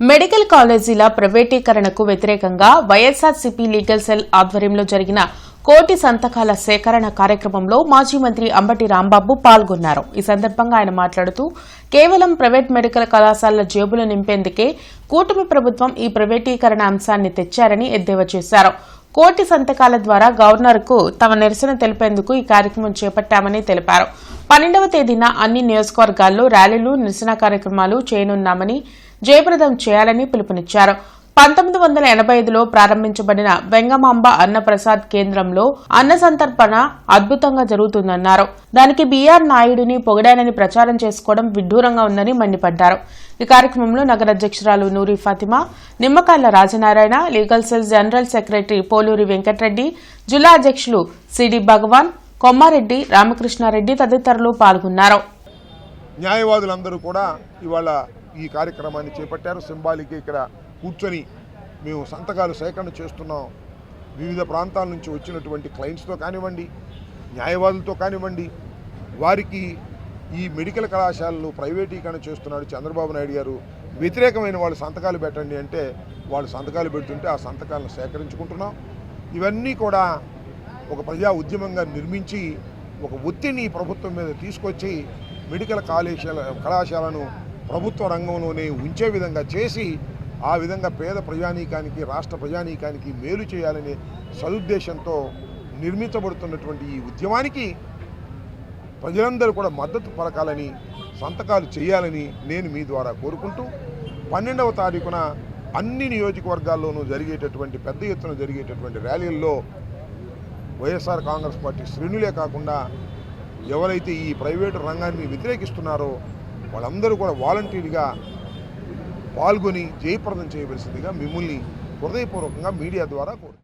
Medical కాలేజీల ప్రైవేటీకరణకు వ్యతిరేకంగా వైఎస్ఆర్సీపీ లీగల్ సెల్ ఆధ్వర్యంలో జరిగిన కోటి సంతకాల సేకరణ కార్యక్రమంలో మాజీ మంత్రి అంబటి రాంబాబు పాల్గొన్నారు. ఈ సందర్భంగా ఆయన మాట్లాడుతూ కేవలం ప్రైవేట్ మెడికల్ కళాశాలల జేబులు నింపేందుకే కూటమి ప్రభుత్వం ఈ ప్రైవేటీకరణ అంశాన్ని తెచ్చారని ఎద్దేవా చేశారు. కోటి సంతకాల ద్వారా గవర్నర్కు తమ నిరసన తెలిపేందుకు ఈ కార్యక్రమం చేపట్టామని తెలిపారు. పన్నెండవ తేదీన అన్ని నియోజకవర్గాల్లో ర్యాలీలు నిరసన కార్యక్రమాలు చేయనున్నామని జయప్రదం చేయాలని పిలుపునిచ్చారు. పంతొమ్మిది వందల ఎనభై ఐదులో ప్రారంభించబడిన వెంగమాంబ అన్నప్రసాద్ కేంద్రంలో అన్న సంతర్పణ అద్భుతంగా జరుగుతుందన్నారు. దానికి బీఆర్ నాయుడిని పొగిడానని ప్రచారం చేసుకోవడం విడ్డూరంగా ఉందని మండిపడ్డారు. ఈ కార్యక్రమంలో నగర అధ్యక్షురాలు Noori Fatima Nimmakayala Rajanarayana legal cell general secretary Poluri Venkatareddy జిల్లా అధ్యక్షులు సిడి భగవాన్ కొమ్మారెడ్డి రామకృష్ణారెడ్డి తదితరులు పాల్గొన్నారు. న్యాయవాదులందరూ కూడా ఇవాళ ఈ కార్యక్రమాన్ని చేపట్టారు. సింబాలిక్ ఇక్కడ కూర్చొని మేము సంతకాలు సేకరణ చేస్తున్నాం. వివిధ ప్రాంతాల నుంచి వచ్చినటువంటి క్లయింట్స్తో కానివ్వండి న్యాయవాదులతో కానివ్వండి వారికి ఈ మెడికల్ కళాశాలలో ప్రైవేటీకరణ చేస్తున్నాడు చంద్రబాబు నాయుడు గారు. వ్యతిరేకమైన వాళ్ళు సంతకాలు పెట్టండి అంటే వాళ్ళు సంతకాలు పెడుతుంటే ఆ సంతకాలను సేకరించుకుంటున్నాం. ఇవన్నీ కూడా ఒక ప్రజా ఉద్యమంగా నిర్మించి ఒక ఒత్తిడిని ప్రభుత్వం మీద తీసుకొచ్చి మెడికల్ కళాశాల కళాశాలను ప్రభుత్వ రంగంలోనే ఉంచే విధంగా చేసి ఆ విధంగా పేద ప్రజానీకానికి రాష్ట్ర ప్రజానీకానికి మేలు చేయాలనే సదుద్దేశంతో నిర్మించబడుతున్నటువంటి ఈ ఉద్యమానికి ప్రజలందరూ కూడా మద్దతు పలకాలని సంతకాలు చేయాలని నేను మీ ద్వారా కోరుకుంటూ పన్నెండవ తారీఖున అన్ని నియోజకవర్గాల్లోనూ జరిగేటటువంటి పెద్ద ఎత్తున జరిగేటటువంటి ర్యాలీల్లో వైఎస్ఆర్ కాంగ్రెస్ పార్టీ శ్రేణులే కాకుండా ఎవరైతే ఈ ప్రైవేటు రంగాన్ని వ్యతిరేకిస్తున్నారో వాళ్ళందరూ కూడా వాలంటీర్గా పాల్గొని జయప్రదం చేయవలసిందిగా మిమ్మల్ని హృదయపూర్వకంగా మీడియా ద్వారా కోరు